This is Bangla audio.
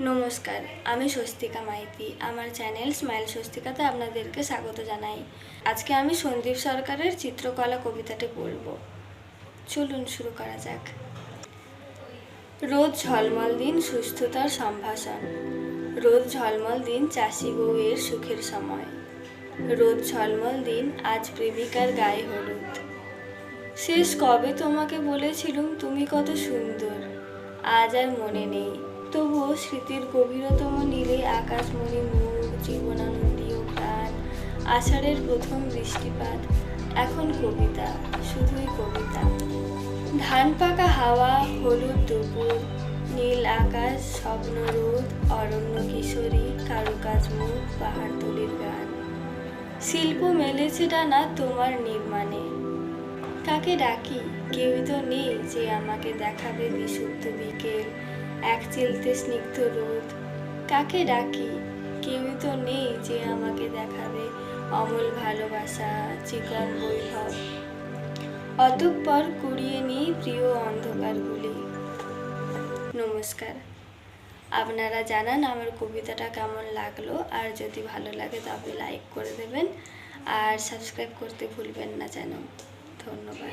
নমস্কার, আমি স্বস্তিকা মাইতি। আমার চ্যানেল স্মাইল স্বস্তিকাতে আপনাদেরকে স্বাগত জানাই। আজকে আমি সন্দীপ সরকারের চিত্রকলা কবিতাটি বলব চলুন শুরু করা যাক। রোদ ঝলমল দিন সুস্থতার সম্ভাষণ। রোদ ঝলমল দিন চাষি বউয়ের সুখের সময়। রোদ ঝলমল দিন আজ প্রেমিকার গায়ে হলুদ। শেষ কবে তোমাকে বলেছিলুম তুমি কত সুন্দর। আজ আর মনে নেই। স্মৃতির গভীরতম নীলে আকাশমণি মুখ জীবনানন্দীয় প্রাণ, আষাঢ়ের প্রথম বৃষ্টিপাত এখন কবিতা, শুধুই কবিতা। ধান পাকা হাওয়া, হলুদ দুপুর, নীল আকাশ, স্বপ্ন রোদ, অরণ্য কিশোরী, কারুকাজ মুখ পাহাড়তলির গান। শিল্প মেলেছে ডানা তোমার নির্মাণে। কাকে ডাকি? কেউই তো নেই যে আমাকে দেখাবে বিশুদ্ধ বিকেল। এক চিলতে স্নিগ্ধ রোদ। কাকে ডাকি? কেউই তো নেই যে আমাকে দেখাবে। অমল ভালোবাসা, চিকন বৈভব। অতঃপর কুড়িয়ে নিই প্রিয় অন্ধকারগুলি। নমস্কার। আপনারা জানান আমার কবিতাটা কেমন লাগল। আর যদি ভালো লাগে তবে লাইক করে দেবেন। আর সাবস্ক্রাইব করতে ভুলবেন না যেন। ধন্যবাদ।